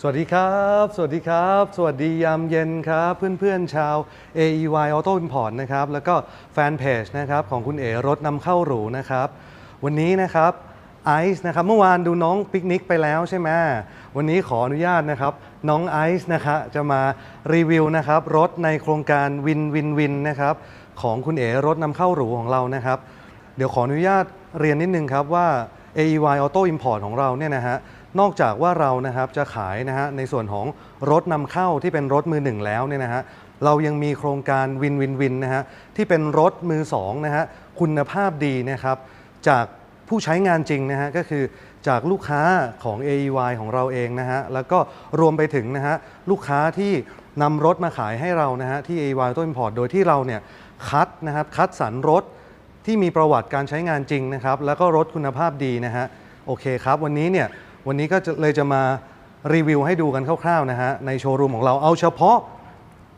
สวัสดีครับ สวัสดีครับ สวัสดียามเย็นครับ เพื่อนๆชาว AEY Auto Import นะครับ แล้วก็แฟนเพจนะครับของคุณเอ๋รถนำเข้าหรูนะครับ วันนี้นะครับไอซ์นะครับ เมื่อวานดูน้องปิกนิกไปแล้วใช่ไหมวันนี้ขออนุญาตนะครับ น้องไอซ์นะคะจะมารีวิวนะครับ รถในโครงการวินวินวินนะครับของคุณเอ๋รถนำเข้าหรูของเรานะครับ เดี๋ยวขออนุญาตเรียนนิดนึงครับว่า AEY Auto Import ของเราเนี่ยนะฮะ นอกจากว่าเรานะครับจะขายนะฮะในส่วนของรถนำเข้าที่เป็นรถมือหนึ่งแล้วเนี่ยนะฮะเรายังมีโครงการวินวินวินนะฮะที่เป็นรถมือสองนะฮะคุณภาพดีนะครับจากผู้ใช้งานจริงนะฮะก็คือจากลูกค้าของ AEY ของเราเองนะฮะแล้วก็รวมไปถึงนะฮะลูกค้าที่นำรถมาขายให้เรานะฮะที่ AEY Auto Import โดยที่เราเนี่ยคัดนะครับคัดสรรรถที่มีประวัติการใช้งานจริงนะครับแล้วก็รถคุณภาพดีนะฮะโอเคครับ วันนี้เนี่ย วันนี้ก็เลยจะมารีวิวให้ดูกันคร่าวๆนะฮะในโชว์รูมของเราเอาเฉพาะ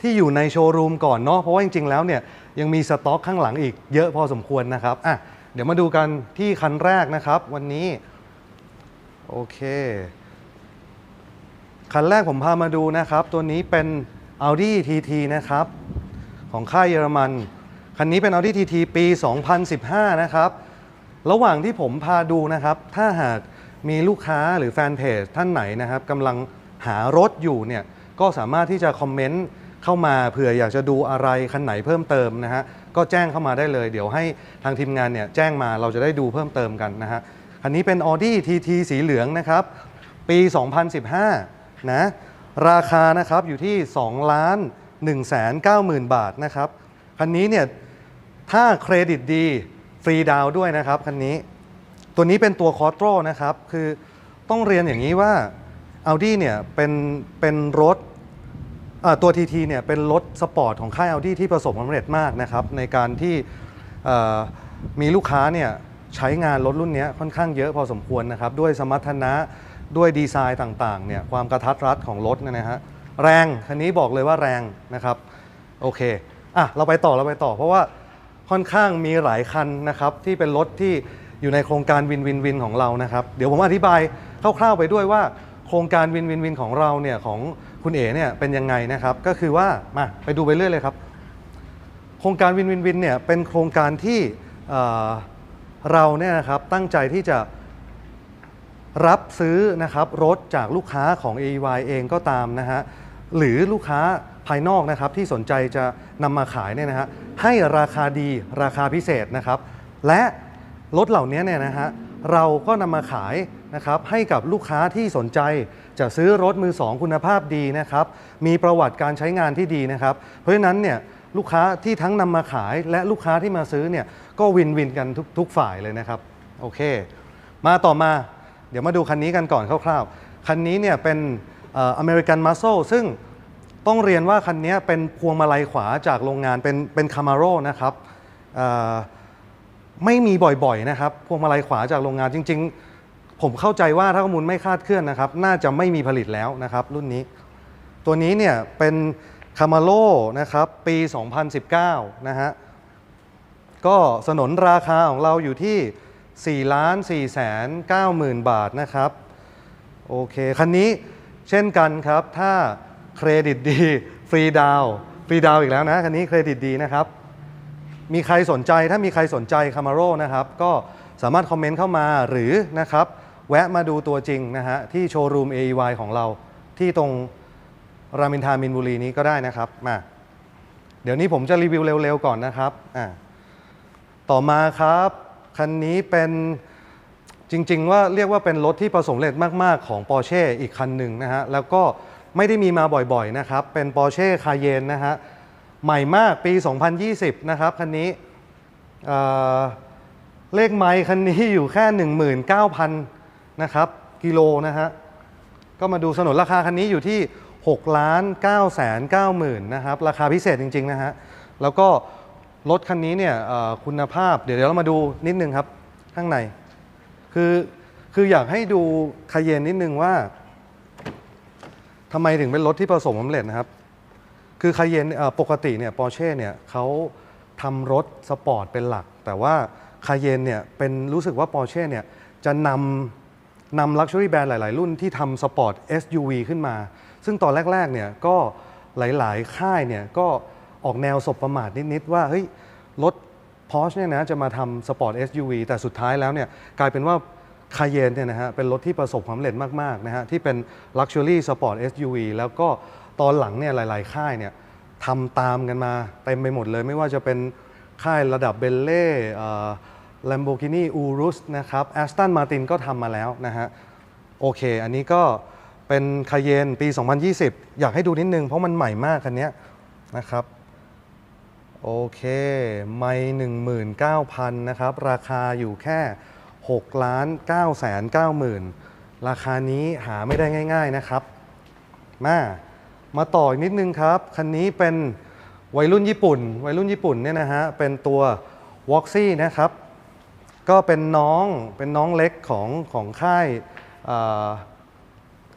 ที่อยู่ในโชว์รูมก่อนเนาะเพราะว่าจริงๆแล้วเนี่ยยังมีสต็อกข้างหลังอีกเยอะพอสมควรนะครับอะเดี๋ยวมาดูกันที่คันแรกนะครับ วันนี้โอเค คันแรกผมพามาดูนะครับ ตัวนี้เป็น Audi TT นะครับ ของค่ายเยอรมัน คันนี้เป็น Audi TT ปี 2015 นะครับ ระหว่างที่ผมพาดูนะครับ ถ้าหาก มีลูกค้าหรือแฟนเพจท่านไหนนะครับกำลังหารถอยู่เนี่ยก็สามารถที่จะคอมเมนต์เข้ามาเผื่ออยากจะดูอะไรคันไหนเพิ่มเติมนะฮะก็แจ้งเข้ามาได้เลย เดี๋ยวให้ทางทีมงานเนี่ยแจ้งมาเราจะได้ดูเพิ่มเติมกันนะฮะคันนี้เป็น Audi TT สีเหลืองนะครับ ปี 2015 นะราคานะครับอยู่ที่ 2 ล้าน 1 9 0 0 0 0 บาทนะครับ คันนี้เนี่ยถ้าเครดิตดี ฟรีดาวด้วยนะครับ คันนี้ ตัวนี้เป็นตัวคอ r โตรนะครับ คือต้องเรียนอย่างนี้ว่า Audi เนี่ยเป็นเป็นรถตัว TT เนี่ยเป็นรถสปอร์ตของค่าย Audi ที่ประสบความสำเร็จมากนะครับ ในการที่มีลูกค้าเนี่ยใช้งานรถรุ่นนี้ค่อนข้างเยอะพอสมควรนะครับ ด้วยสมรรถนะด้วยดีไซน์ต่างๆเนี่ยความกระทัดรัดของรถนยนะฮะแรงคันนี้บอกเลยว่าแรงนะครับโอเคอะเราไปต่อเราไปต่อ เพราะว่าค่อนข้างมีหลายคันนะครับที่เป็นรถที่ อยู่ในโครงการวินวินวินของเรานะครับ เดี๋ยวผมอธิบายคร่าวๆไปด้วยว่า โครงการวินวินวินของเราเนี่ยของคุณเอ๋เนี่ยเป็นยังไงนะครับ ก็คือว่ามาไปดูไปเรื่อยเลยครับ โครงการวินวินวินเนี่ยเป็นโครงการที่เเราเนี่ยนะครับตั้งใจที่จะรับซื้อนะครับรถจากลูกค้าของ AEY เองก็ตามนะฮะหรือลูกค้าภายนอกนะครับที่สนใจจะนำมาขายเนี่ยนะฮะให้ราคาดีราคาพิเศษนะครับ และ รถเหล่านี้เนี่ยนะฮะเราก็นำมาขายนะครับให้กับลูกค้าที่สนใจ จะซื้อรถมือสองคุณภาพดีนะครับมีประวัติการใช้งานที่ดีนะครับ เพราะฉะนั้นเนี่ยลูกค้าที่ทั้งนำมาขายและลูกค้าที่มาซื้อเนี่ยก็วินวินกันทุกทุกฝ่ายเลยนะครับโอเค มาต่อมาเดี๋ยวมาดูคันนี้กันก่อนคร่าวๆ คันนี้เนี่ยเป็นอเมริกันมัสโซซึ่งต้องเรียนว่าคันนี้เป็นพวงมาลัยขวาจากโรงงานเป็นเป็นคามาโรนะครับ ไม่มีบ่อยๆนะครับพวงมาลัยขวาจากโรงงานจริง ๆ ผมเข้าใจว่าถ้าข้อมูลไม่คาดเคลื่อนนะครับ น่าจะไม่มีผลิตแล้วนะครับ รุ่นนี้ ตัวนี้เนี่ยเป็นคามาโ o นะครับปี 2019 นะฮะก็สนนราคาของเราอยู่ที่ 4 ล้าน4แสน9หมื่นบาทนะครับ โอเค คันนี้เช่นกันครับ ถ้าเครดิตดี ฟรีดาวฟรีดาวอีกแล้วนะ คันนี้เครดิตดีนะครับ มีใครสนใจถ้ามีใครสนใจคามาโร่นะครับก็สามารถคอมเมนต์เข้ามาหรือนะครับแวะมาดูตัวจริงนะฮะที่โชว์รูม AEY ของเรา ที่ตรงรามินทามินบุรีนี้ก็ได้นะครับมาเดี๋ยวนี้ผมจะรีวิวเร็วๆก่อนนะครับอ่าต่อมาครับ คันนี้เป็นจริง ๆ ว่าเรียกว่าเป็นรถที่ประสบความเร็จมาก ๆ ของ Porsche อีกคันหนึ่งนะฮะแล้วก็ไม่ได้มีมาบ่อย ๆ นะครับ เป็น Porsche Cayenne นะฮะ ใหม่มากปี 2020 นะครับคันนี้เเลขไมล์คันนี้อยู่แค่ 19,000 นะครับกิโลนะฮะก็มาดูสนนราคาคันนี้อยู่ที่6ล้าน9แสน9หมื่นนะครับราคาพิเศษจริง ๆ นะฮะแล้วก็รถคันนี้เนี่ยคุณภาพเดี๋ยวเดี๋ยวเรามาดูนิดนึงครับ ข้างใน คือคืออยากให้ดูคาเยนนิดนึงว่าทำไมถึงเป็นรถที่ประสบความสำเร็จนะครับ คือคาเยนปกติเนี่ยปอร์เช่เนี่ยเขาทำรถสปอร์ตเป็นหลัก แต่ว่าคาเยนเนี่ยเป็นรู้สึกว่าปอร์เช่เนี่ยจะนำนำ Luxury Brand หลาย ๆ รุ่นที่ทำสปอร์ต SUV ขึ้นมา ซึ่งตอนแรก ๆ เนี่ยก็หลาย ๆ ค่ายเนี่ยก็ออกแนวสบประมาทนิด ๆ ว่าเฮ้ยรถ Porsche เนี่ยนะจะมาทำสปอร์ต SUV แต่สุดท้ายแล้วเนี่ยกลายเป็นว่าคาเยนเนี่ยนะฮะเป็นรถที่ประสบความสำเร็จมาก ๆ นะฮะที่เป็น Luxury Sport SUV แล้วก็ ตอนหลังเนี่ยหลาย ๆ ค่ายเนี่ยทำตามกันมาเต็มไปหมดเลย ไม่ว่าจะเป็นค่ายระดับเบลเล่ Lamborghini Urus นะครับ Aston Martin ก็ทำมาแล้วนะฮะโอเค อันนี้ก็เป็นคาเยนปี 2020 อยากให้ดูนิดนึง เพราะมันใหม่มากคันนี้นะครับโอเค ไม่19,000 นะครับ ราคาอยู่แค่6ล้าน9แสน9หมื่นราคานี้หาไม่ได้ง่าย ๆนะครับ มา มาต่ออีกนิดนึงครับ คันนี้เป็นวัยรุ่นญี่ปุ่น วัยรุ่นญี่ปุ่นเนี่ยนะฮะ เป็นตัว w o x y นะครับ ก็เป็นน้อง เป็นน้องเล็กของของค่าย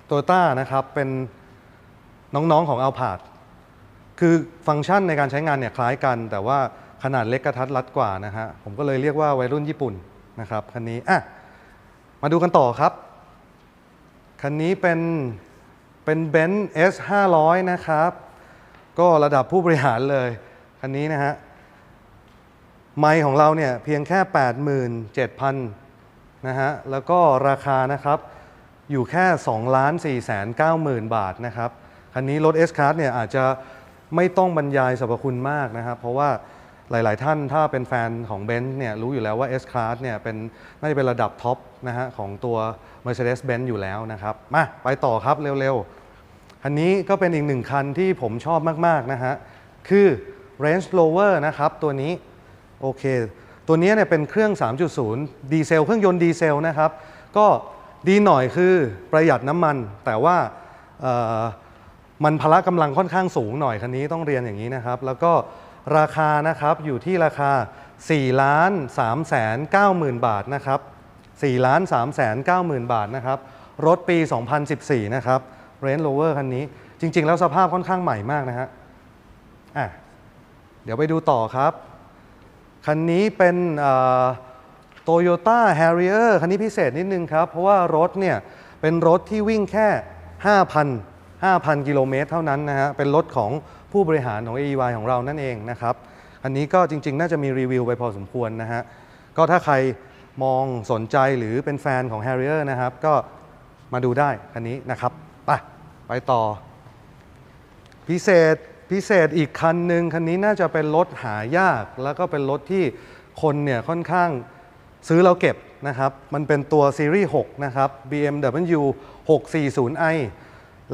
โตโยต้านะครับ เป็นน้องๆของ a l p a r d คือฟังก์ชันในการใช้งานเนี่ยคล้ายกัน แต่ว่าขนาดเล็กกระทัดรัดกว่านะฮะ ผมก็เลยเรียกว่าวัยรุ่นญี่ปุ่นนะครับคันนี้อะมาดูกันต่อครับ คันนี้เป็น เป็นเบนซ์ S 500นะครับ ก็ระดับผู้บริหารเลยคันนี้นะฮะ ไมค์ของเราเนี่ยเพียงแค่ 87,000 นะฮะ แล้วก็ราคานะครับอยู่แค่ 2 ล้าน4แสน9หมื่นบาทนะครับ คันนี้รถ S Class เนี่ยอาจจะไม่ต้องบรรยายสรรพคุณมากนะครับ เพราะว่า หลาย ๆ ท่านถ้าเป็นแฟนของ b e n z เนี่ยรู้อยู่แล้วว่า S Class เนี่ยเป็นน่าจะเป็นระดับท็อปนะฮะของตัว Mercedes-Benz อยู่แล้วนะครับ มาไปต่อครับเร็วๆคันนี้ก็เป็นอีกหนึ่งคันที่ผมชอบมาก ๆ นะฮะ คือ Range Rover นะครับ ตัวนี้ โอเค ตัวนี้เนี่ยเป็นเครื่อง 3.0 ดีเซล เครื่องยนต์ดีเซลนะครับ ก็ดีหน่อยคือประหยัดน้ำมัน แต่ว่ามันพละกำลังค่อนข้างสูงหน่อยคันนี้ต้องเรียนอย่างนี้นะครับ แล้วก็ ราคานะครับอยู่ที่ราคา4ล้าน3แสน9หมื่นบาทนะครับ4ล้าน3แสน9หมื่นบาทนะครับรถปี 2014 นะครับ Range Rover คันนี้ จริง ๆ แล้วสภาพค่อนข้างใหม่มากนะฮะอะเดี๋ยวไปดูต่อครับ คันนี้เป็นโตโยต้าแฮร์ริเออร์คันนี้พิเศษนิดนึงครับ เพราะว่ารถเนี่ยเป็นรถที่วิ่งแค่ 5,000 5,000 กิโลเมตรเท่านั้นนะฮะ เป็นรถของผู้บริหารของ AEY ของเรานั่นเองนะครับ อันนี้ก็จริง ๆ น่าจะมีรีวิวไปพอสมควรนะฮะ ก็ถ้าใครมองสนใจหรือเป็นแฟนของ Harrier นะครับ ก็มาดูได้คันนี้นะครับ ไป ไปต่อ พิเศษพิเศษอีกคันหนึ่งคันนี้น่าจะเป็นรถหายาก แล้วก็เป็นรถที่คนเนี่ยค่อนข้างซื้อแล้วเก็บนะครับ มันเป็นตัวซีรีส์ 6 นะครับ BMW 640i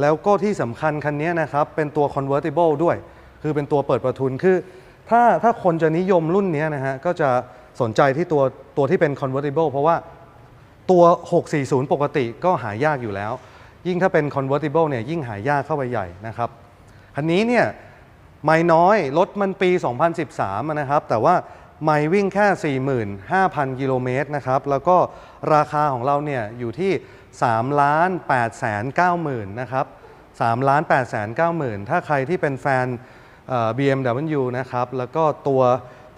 แล้วก็ที่สำคัญคันนี้นะครับเป็นตัว convertible ด้วย คือเป็นตัวเปิดประทุนคือถ้าถ้าคนจะนิยมรุ่นนี้นะฮะก็จะสนใจที่ตัวตัวที่เป็น convertible เพราะว่าตัว 640 ปกติก็หายากอยู่แล้ว ยิ่งถ้าเป็น convertible เนี่ยยิ่งหายากเข้าไปใหญ่นะครับคันนี้เนี่ยไม่น้อยรถมันปี 2013 นะครับ แต่ว่าไม่วิ่งแค่ 45,000 กิโลเมตรนะครับ แล้วก็ราคาของเราเนี่ยอยู่ที่ 3ล้าน8แสน9หมื่นนะครับ3ล้าน8แสน9หมื่นถ้าใครที่เป็นแฟนเอ่อ BMW นะครับ แล้วก็ตัว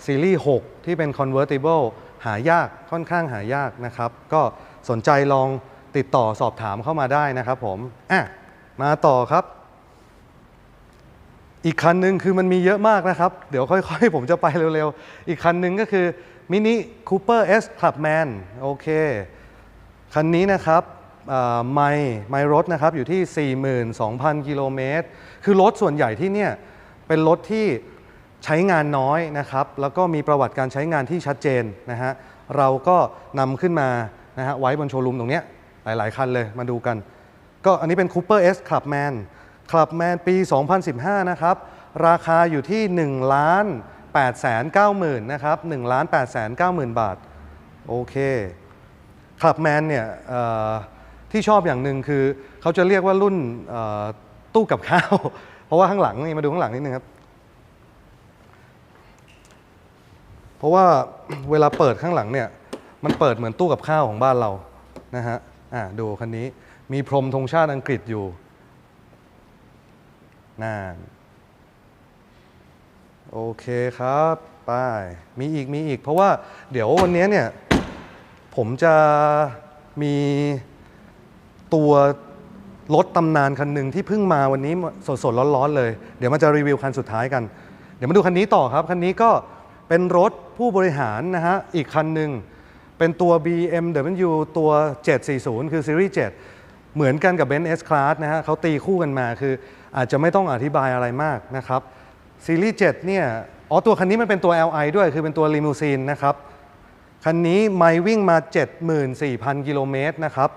ซีรีส์ 6 ที่เป็น convertible หายากค่อนข้างหายากนะครับ ก็สนใจลองติดต่อสอบถามเข้ามาได้นะครับผมอะมาต่อครับ อีกคันหนึ่งคือมันมีเยอะมากนะครับ เดี๋ยวค่อยๆ ผมจะไปเร็วๆ อีกคันหนึ่งก็คือ Mini Cooper S Clubman โอเค คันนี้นะครับ ไมล์ไมล์รถนะครับอยู่ที่ 42,000 กิโลเมตร คือรถส่วนใหญ่ที่เนี่ยเป็นรถที่ใช้งานน้อยนะครับ แล้วก็มีประวัติการใช้งานที่ชัดเจนนะฮะ เราก็นำขึ้นมานะฮะไว้บนโชว์รูมตรงเนี้ยหลาย ๆ คันเลยมาดูกัน ก็อันนี้เป็น Cooper S Clubman Clubman ปี 2015 นะครับ ราคาอยู่ที่1ล้าน8แสน9หมื่นนะครับ1ล้าน8แสน9หมื่นบาท โอเคคลับแมนเนี่ย ที่ชอบอย่างหนึ่งคือเขาจะเรียกว่ารุ่นตู้กับข้าว เพราะว่าข้างหลังนี่มาดูข้างหลังนิดนึงครับ เพราะว่าเวลาเปิดข้างหลังเนี่ย มันเปิดเหมือนตู้กับข้าวของบ้านเรานะฮะอ่าดูคันนี้มีพรมธงชาติอังกฤษอยู่น่นโอเคครับไป้ายมีอีกมีอีก เพราะว่าเดี๋ยววันนี้เนี่ย ผมจะมี ตัวรถตำนานคันหนึ่งที่เพิ่งมาวันนี้สดๆร้อนๆเลย เดี๋ยวมันจะรีวิวคันสุดท้ายกัน เดี๋ยวมาดูคันนี้ต่อครับ คันนี้ก็เป็นรถผู้บริหารนะฮะ อีกคันหนึ่งเป็นตัว BMW ตัว 740 คือซีรีส์7 เหมือนกันกับ Benz S Class นะฮะเขาตีคู่กันมาคืออาจจะไม่ต้องอธิบายอะไรมากนะครับซีรีส์7เนี่ยอ๋อตัวคันนี้มันเป็นตัว LI ด้วยคือเป็นตัวลิมูซีนนะครับ คันนี้ไมวิ่งมา 74,000 กิโลเมตรนะครับ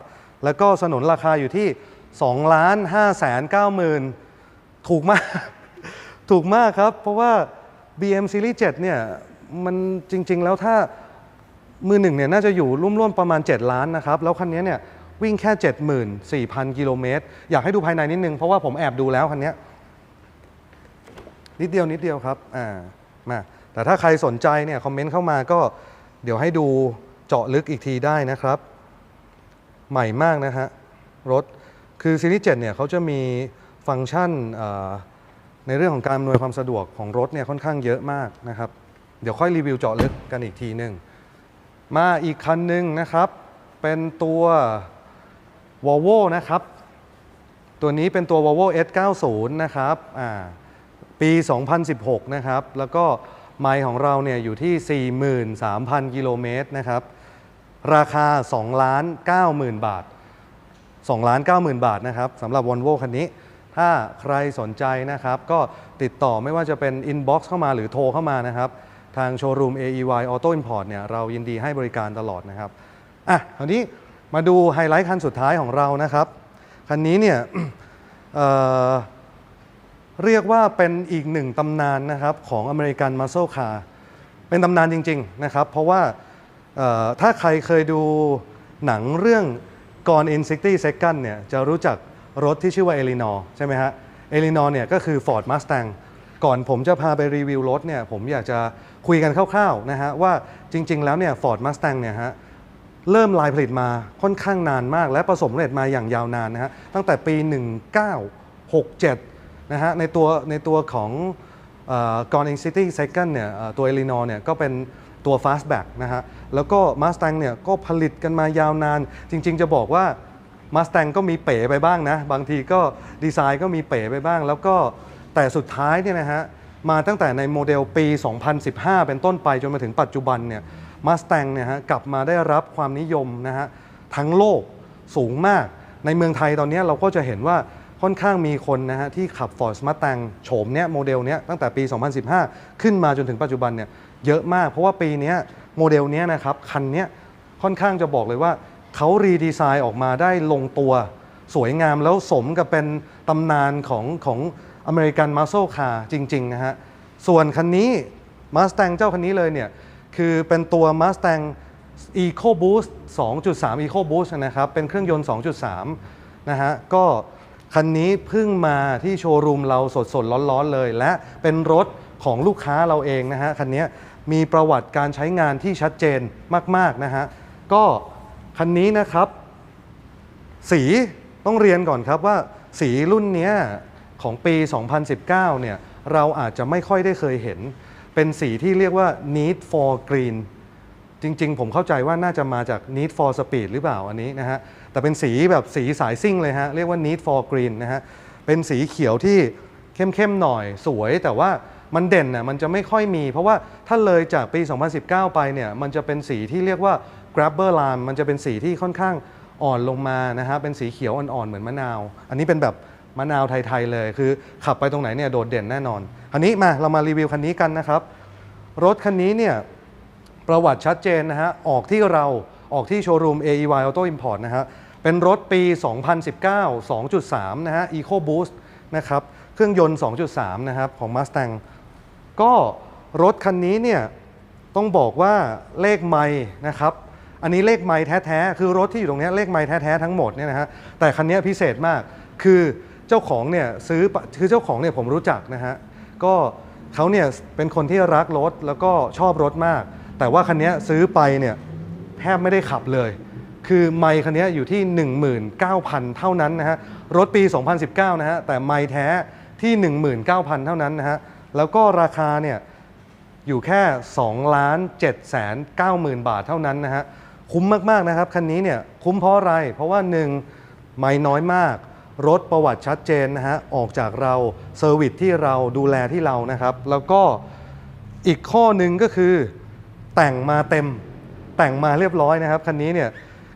แล้วก็สนนราคาอยู่ที่2ล้าน5แสน9หมื่นถูกมาก ถูกมากครับ เพราะว่า BM Series 7เนี่ยมันจริง ๆ แล้วถ้ามือหนึ่งเนี่ยน่าจะอยู่ร่วมๆประมาณ 7 ล้านนะครับ แล้วคันนี้เนี่ยวิ่งแค่ 74,000 กิโลเมตร อยากให้ดูภายในนิดนึง เพราะว่าผมแอบดูแล้วคันนี้นิดเดียวนิดเดียวครับอ่ามาแต่ถ้าใครสนใจเนี่ยคอมเมนต์เข้ามาก็เดี๋ยวให้ดูเจาะลึกอีกทีได้นะครับ ใหม่มากนะฮะรถคือซีรีส์7เนี่ยเขาจะมีฟังก์ชันในเรื่องของการอำนวยความสะดวกของรถเนี่ยค่อนข้างเยอะมากนะครับ เดี๋ยวค่อยรีวิวเจาะลึกกันอีกทีหนึ่งมาอีกคันหนึ่งนะครับ เป็นตัว Volvo นะครับ ตัวนี้เป็นตัว Volvo S90 นะครับปี 2016 นะครับ แล้วก็ไมล์ของเราเนี่ยอยู่ที่ 43,000 กิโลเมตรนะครับ ราคา2ล้าน9หมื่นบาท2ล้าน9หมื่นบาทนะครับสำหรับ Volvo คันนี้ ถ้าใครสนใจนะครับ ก็ติดต่อไม่ว่าจะเป็น inbox เข้ามาหรือโทรเข้ามานะครับ ทางโชว์รูม AEY Auto Import เนี่ยเรายินดีให้บริการตลอดนะครับอะคราวนี้มาดูไฮไลท์คันสุดท้ายของเรานะครับ คันนี้เนี่ยเเรียกว่าเป็นอีกหนึ่งตำนานนะครับของอเมริกันมัส l ซคาร์เป็นตำนานจริง ๆ นะครับ เพราะว่า ถ้าใครเคยดูหนังเรื่อง Gone in 60 Second เนี่ยจะรู้จักรถที่ชื่อว่าเอลินอใช่ไหมฮะเอลินอเนี่ยก็คือ Ford Mustang ก่อนผมจะพาไปรีวิวรถเนี่ยผมอยากจะคุยกันคร่าวๆนะฮะว่าจริง ๆ แล้วเนี่ย Ford Mustang เนี่ยฮะเริ่มลายผลิตมาค่อนข้างนานมาก และประสบความสำเร็จมาอย่างยาวนานนะฮะตั้งแต่ปี 1967 นะฮะในตัวในตัวของกอนอิงซิตี้เซคันเนี่ยตัวเอลินอเนี่ยก็เป็น ตัว Fastback นะฮะ แล้วก็ Mustang เนี่ยก็ผลิตกันมายาวนาน จริง ๆ จะบอกว่า Mustang ก็มีเป๋ไปบ้างนะ บางทีก็ดีไซน์ก็มีเป๋ไปบ้าง แล้วก็แต่สุดท้ายเนี่ยนะฮะ มาตั้งแต่ในโมเดลปี 2015 เป็นต้นไปจนมาถึงปัจจุบันเนี่ยมาส t ต n เนี่ยฮะกลับมาได้รับความนิยมนะฮะทั้งโลกสูงมาก ในเมืองไทยตอนนี้เราก็จะเห็นว่าค่อนข้างมีคนนะฮะที่ขับ Ford Mustang โฉมเนี้ยโมเดลเนี้ยตั้งแต่ปี 2015 ขึ้นมาจนถึงปัจจุบันเนี่ย เยอะมาก เพราะว่าปีนี้โมเดลนี้นะครับคันนี้ค่อนข้างจะบอกเลยว่าเขารีดีไซน์ออกมาได้ลงตัวสวยงามแล้วสมกับเป็นตำนานของของอเมริกันมัส l ซคาจริงๆนะฮะ ส่วนคันนี้ Mustang เจ้าคันนี้เลยเนี่ย คือเป็นตัว Mustang EcoBoost 2.3 EcoBoost นะครับ เป็นเครื่องยนต์ 2.3 นะฮะ ก็คันนี้เพิ่งมาที่โชว์รูมเราสดๆ ร้อนๆเลย และเป็นรถของลูกค้าเราเองนะฮะ คันนี้ มีประวัติการใช้งานที่ชัดเจนมากๆนะฮะก็คันนี้นะครับ สีต้องเรียนก่อนครับว่าสีรุ่นนี้ของปี 2019 เนี่ยเราอาจจะไม่ค่อยได้เคยเห็น เป็นสีที่เรียกว่า need for green จริง ๆ ผมเข้าใจว่าน่าจะมาจาก need for speed หรือเปล่าอันนี้นะฮะแต่เป็นสีแบบสีสายซิ่งเลยฮะเรียกว่า need for green นะฮะเป็นสีเขียวที่เข้มๆหน่อยสวยแต่ว่า มันเด่นน่ะมันจะไม่ค่อยมี เพราะว่าถ้าเลยจากปี 2019 ไปเนี่ยมันจะเป็นสีที่เรียกว่า grabber lime มันจะเป็นสีที่ค่อนข้างอ่อนลงมานะฮะเป็นสีเขียวอ่อนๆเหมือนมะนาว อันนี้เป็นแบบมะนาวไทยๆเลยคือ ขับไปตรงไหนเนี่ยโดดเด่นแน่นอนคันนี้มาเรามารีวิวคันนี้กันนะครับรถคันนี้เนี่ยประวัติชัดเจนนะฮะออกที่เราออกที่โชว์รูม AEY Auto Import นะฮะเป็นรถปี 2019 2.3 นะฮะ EcoBoost นะครับเครื่องยนต์ 2.3 นะครับของ Mustang ก็รถคันนี้เนี่ยต้องบอกว่าเลขไม้นะครับ อันนี้เลขไม้แท้ๆ คือรถที่อยู่ตรงนี้เลขไม้แท้ๆทั้งหมดเนี่ยนะฮะ แต่คันนี้พิเศษมาก คือเจ้าของเนี่ยซื้อ คือเจ้าของเนี่ยผมรู้จักนะฮะ ก็เขาเนี่ยเป็นคนที่รักรถแล้วก็ชอบรถมาก แต่ว่าคันนี้ซื้อไปเนี่ยแทบไม่ได้ขับเลย คือไมค์คันนี้อยู่ที่ 19,000 เท่านั้นนะฮะ รถปี 2019 นะฮะ แต่ไมค์แท้ที่ 19,000 เท่านั้นนะฮะ แล้วก็ราคาเนี่ยอยู่แค่2ล้าน7แสน9หมื่นบาทเท่านั้นนะฮะคุ้มมากๆนะครับคันนี้เนี่ยคุ้มเพราะอะไร เพราะว่า 1 ไม่น้อยมาก รถประวัติชัดเจนนะฮะออกจากเราเซอร์วิสที่เราดูแลที่เรานะครับ แล้วก็อีกข้อหนึ่งก็คือแต่งมาเต็มแต่งมาเรียบร้อยนะครับคันนี้เนี่ย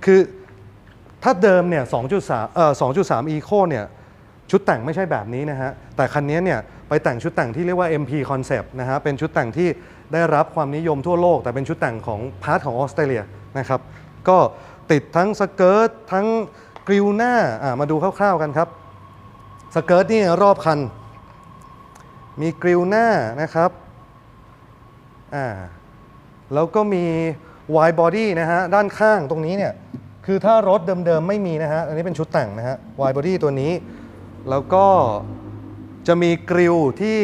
คือถ้าเดิมเนี่ย2.3เอ่อ2.3 Eco เนี่ยชุดแต่งไม่ใช่แบบนี้นะฮะแต่คันนี้เนี่ย แต่งชุดแต่งที่เรียกว่า MP Concept นะฮะเป็นชุดแต่งที่ได้รับความนิยมทั่วโลก แต่เป็นชุดแต่งของพาร์ทของออสเตรเลียนะครับก็ติดทั้งสเกิร์ตทั้งกริลหน้าอ่ามาดูคร่าวๆกันครับสเกิร์ตนี่รอบคัน มีกริลหน้านะครับอ่าแล้วก็มี wide body นะฮะด้านข้างตรงนี้เนี่ยคือถ้ารถเดิมๆไม่มีนะฮะอันนี้เป็นชุดแต่งนะฮะ wide body ตัวนี้ แล้วก็ จะมีกริลที่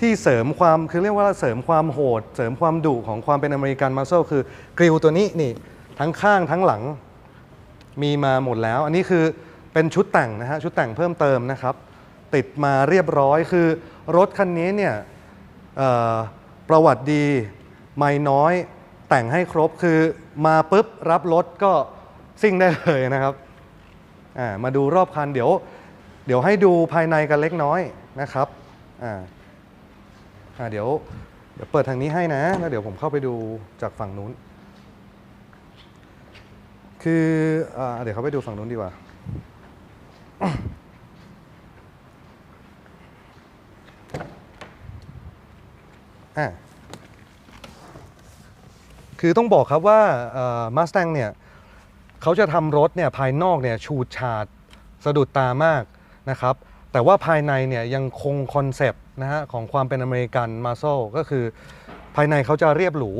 ที่เสริมความคือเรียกว่าเสริมความโหด เสริมความดุของความเป็นอเมริกันมัสเซลคือกริลตัวนี้นี่ทั้งข้างทั้งหลังมีมาหมดแล้ว อันนี้คือเป็นชุดแต่งนะฮะชุดแต่งเพิ่มเติมนะครับ ติดมาเรียบร้อยคือรถคันนี้เนี่ยประวัติดีไม่น้อยแต่งให้ครบคือมาปุ๊บรับรถก็ซิ่งได้เลยนะครับมาดูรอบคันเดี๋ยว เดี๋ยวให้ดูภายในกันเล็กน้อย นะครับอ่าอ่าเดี๋ยวเดี๋ยวเปิดทางนี้ให้นะ แล้วเดี๋ยวผมเข้าไปดูจากฝั่งนู้น คืออเดี๋ยวเขาไปดูฝั่งนู้นดีกว่า อ่าคือต้องบอกครับว่ามาส t ต n เนี่ยเขาจะทำรถเนี่ยภายนอกเนี่ยฉูดฉาดสะดุดตามากนะครับ แต่ว่าภายในเนี่ยยังคงคอนเซปต์นะฮะของความเป็นอเมริกันมาโซก็คือภายในเขาจะเรียบหรู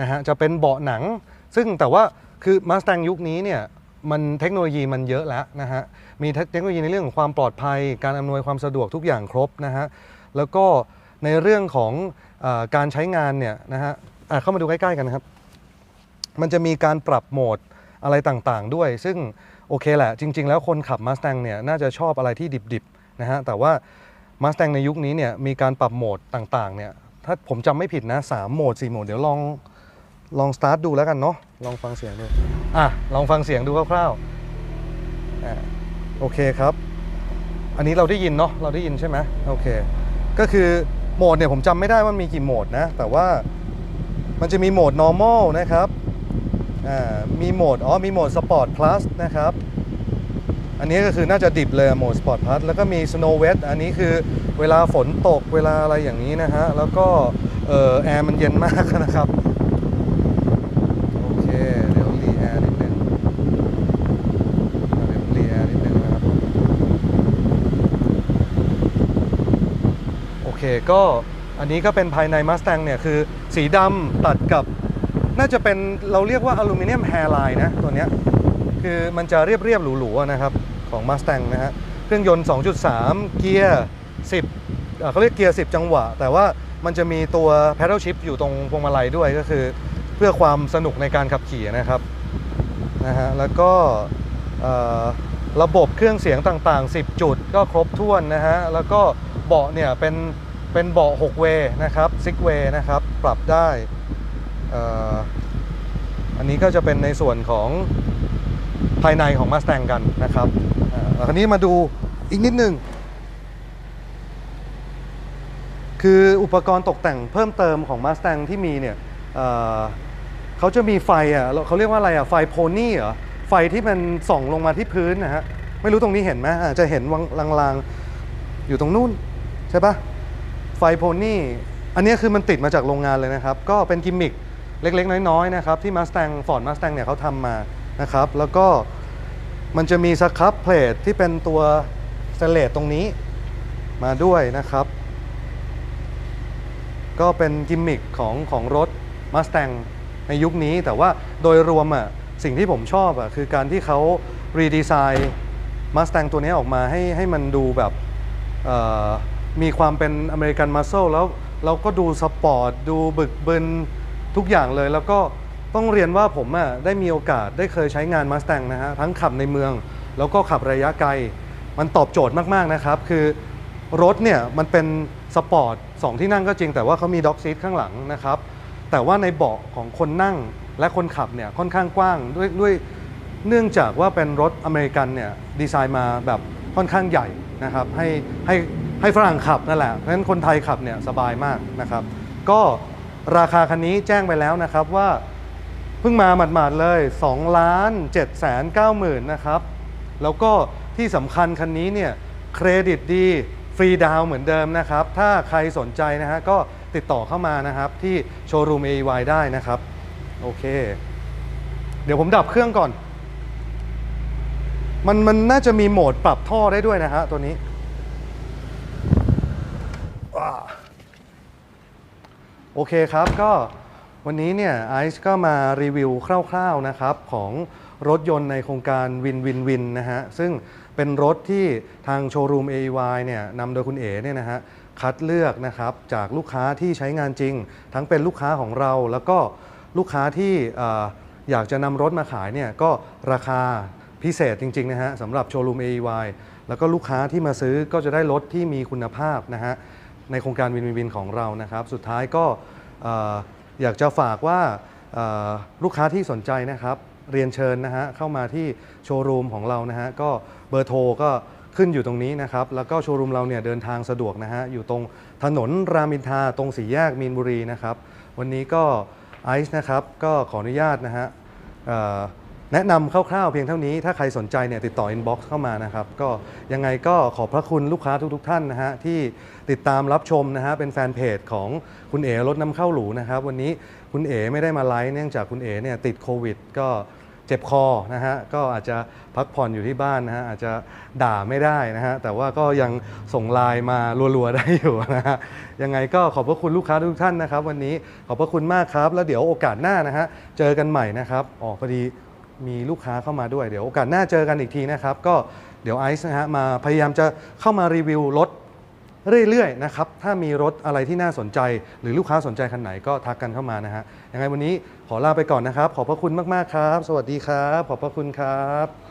นะฮะจะเป็นเบาะหนัง ซึ่งแต่ว่าคือมาส t ต n ยุคนี้เนี่ยมันเทคโนโลยีมันเยอะแล้วนะฮะมีเทคโนโลยีในเรื่องของความปลอดภัย การอำนวยความสะดวกทุกอย่างครบนะฮะแล้วก็ในเรื่องของอการใช้งานเนี่ยนะฮะะเข้ามาดูใกล้ๆกันนะครับ มันจะมีการปรับโหมดอะไรต่างๆด้วย ซึ่งโอเคแหละ จริง ๆ แล้วคนขับ Mustang เนี่ยน่าจะชอบอะไรที่ดิบๆ นะฮะแต่ว่า Mustang ในยุคนี้เนี่ยมีการปรับโหมดต่างๆเนี่ยถ้าผมจำไม่ผิดนะ3โหมด4โหมดเดี๋ยวลองลองสตาร์ทดูแล้วกันเนาะลองฟังเสียงดูอะลองฟังเสียงดูคร่าวๆอะโอเคครับ อันนี้เราได้ยินเนาะเราได้ยินใช่ไหมโอเค ก็คือโหมดเนี่ยผมจำไม่ได้ว่ามีกี่โหมดนะ แต่ว่ามันจะมีโหมด normal นะครับอ่ามีโหมดอ๋อมีโหมด sport plus นะครับ อันนี้ก็คือน่าจะดิบเลยโหมด sport plus แล้วก็มี snow wet อันนี้คือเวลาฝนตกเวลาอะไรอย่างนี้นะฮะ แล้วก็เออแอร์มันเย็นมากนะครับโอเคเดี๋ยวรีแอร์นิดนึงเดี๋ยวรีแอร์นิดนึงนะครับโอเคก็อันนี้ก็เป็นภายใน Mustang เนี่ยคือสีดำตัดกับ น่าจะเป็นเราเรียกว่าอลูมิเนียมแฮร์ไลน์นะตัวเนี้ยคือมันจะเรียบเรียบๆหรูๆนะครับ ของ Mustang นะฮะ เครื่องยนต์ 2.3 เกียร์ 10เขาเรียกเกียร์ 10 จังหวะ แต่ว่ามันจะมีตัว pedal shift อยู่ตรงพวงมาลัยด้วยก็คือ เพื่อความสนุกในการขับขี่นะครับนะฮะแล้วก็ระบบเครื่องเสียงต่างๆ 10 จุดก็ครบถ้วนนะฮะ แล้วก็เบาะเนี่ยเป็นเป็นเบาะ6เวนะครับ6เวนะครับ ปรับได้ อันนี้ก็จะเป็นในส่วนของ ภายในของ Mustang กันนะครับคราวนี้มาดูอีกนิดนึง คืออุปกรณ์ตกแต่งเพิ่มเติมของ Mustang ที่มีเนี่ยเเขาจะมีไฟอะเขาเรียกว่าอะไรอะไฟโพนี่เหรอไฟที่มันส่องลงมาที่พื้นนะฮะไม่รู้ตรงนี้เห็นไหมอาจะเห็นวังลางๆ อยู่ตรงนู้นใช่ปะไฟโพนี่อันนี้คือมันติดมาจากโรงงานเลยนะครับ ก็เป็นกิมมิคเล็กๆ น้อยๆนะครับที่ Mustang Ford Mustang เนี่ยเขาทำมา นะครับ แล้วก็มันจะมีสครับเพลทที่เป็นตัวสเลตตรงนี้มาด้วยนะครับ ก็เป็นกิมมิคของของรถ Mustang ในยุคนี้แต่ว่าโดยรวมอะสิ่งที่ผมชอบอะคือการที่เขารีดีไซน์ Mustang ตัวนี้ออกมาให้ให้มันดูแบบมีความเป็นอเมริกันมัสเซลแล้วเราก็ดูสปอร์ต ดูบึกบึนทุกอย่างเลยแล้วก็ ต้องเรียนว่าผมอะได้มีโอกาสได้เคยใช้งาน Mustang นะฮะทั้งขับในเมือง แล้วก็ขับระยะไกล มันตอบโจทย์มากๆนะครับ คือรถเนี่ยมันเป็นสปอร์ตสองที่นั่งก็จริง แต่ว่าเขามีด็อกซีทข้างหลังนะครับ แต่ว่าในเบาะของคนนั่งและคนขับเนี่ยค่อนข้างกว้างด้วยด้วยเนื่องจากว่าเป็นรถอเมริกันเนี่ยดีไซน์มาแบบค่อนข้างใหญ่นะครับให้ให้ให้ฝรั่งขับนั่นแหละเพราะฉะนั้นคนไทยขับเนี่ยสบายมากนะครับ ก็ราคาคันนี้แจ้งไปแล้วนะครับว่า พิ่งมาหมาดๆเลย2ล้าน7แสน9หมื่นนะครับ แล้วก็ที่สำคัญคันนี้เนี่ยเครดิตดีฟรีดาวเหมือนเดิมนะครับ ถ้าใครสนใจนะฮะก็ติดต่อเข้ามานะครับที่โชว์รูม AY ได้นะครับ โอเค เดี๋ยวผมดับเครื่องก่อน มันมันน่าจะมีโหมดปรับท่อได้ด้วยนะฮะตัวนี้ โอเคครับก็ วันนี้เนี่ยไอซ์ก็มารีวิวคร่าวๆนะครับของรถยนต์ในโครงการวินวินวินนะฮะซึ่งเป็นรถที่ทางโชว์รูม AEY เนี่ยนำโดยคุณเอ๋เนี่ยนะฮะคัดเลือกนะครับจากลูกค้าที่ใช้งานจริง ทั้งเป็นลูกค้าของเรา แล้วก็ลูกค้าที่ออยากจะนำรถมาขายเนี่ยก็ราคาพิเศษจริงๆนะฮะสำหรับโชว์รูม AEY แล้วก็ลูกค้าที่มาซื้อก็จะได้รถที่มีคุณภาพนะฮะในโครงการวินวินวินของเรานะครับ สุดท้ายก็ อยากจะฝากว่าลูกค้าที่สนใจนะครับ เรียนเชิญนะฮะเข้ามาที่โชว์รูมของเรานะฮะก็เบอร์โทรก็ขึ้นอยู่ตรงนี้นะครับ แล้วก็โชว์รูมเราเนี่ยเดินทางสะดวกนะฮะอยู่ตรงถนนรามินทาตรงสี่แยกมีนบุรีนะครับ วันนี้ก็ไอซ์นะครับก็ขออนุญาตนะฮะ แนะนำคร่าวๆเพียงเท่านี้ ถ้าใครสนใจเนี่ยติดต่อ inbox เข้ามานะครับ ก็ยังไงก็ขอบพระคุณลูกค้าทุกๆ ท่านนะฮะที่ติดตามรับชมนะฮะเป็นแฟนเพจของคุณเอ๋รถน้ำเข้าหรูนะครับ วันนี้คุณเอ๋ไม่ได้มาไลฟ์เนื่องจากคุณเอ๋เนี่ยติดโควิด ก็เจ็บคอนะฮะก็อาจจะพักผ่อนอยู่ที่บ้านนะฮะอาจจะด่าไม่ได้นะฮะแต่ว่าก็ยังส่งไลน์มารัวๆได้อยู่นะฮะยังไงก็ขอบพระคุณลูกค้าทุกท่านนะครับ วันนี้ขอบพระคุณมากครับ แล้วเดี๋ยวโอกาสหน้านะฮะเจอกันใหม่นะครับอ๋อพอดี มีลูกค้าเข้ามาด้วย เดี๋ยวโอกาสหน้าเจอกันอีกทีนะครับ ก็เดี๋ยวไอซ์นะฮะมาพยายามจะเข้ามารีวิวรถเรื่อยๆนะครับ ถ้ามีรถอะไรที่น่าสนใจ หรือลูกค้าสนใจคันไหนก็ทักกันเข้ามานะฮะยังไงวันนี้ขอลาไปก่อนนะครับ ขอบพระคุณมากๆครับ สวัสดีครับ ขอบพระคุณครับ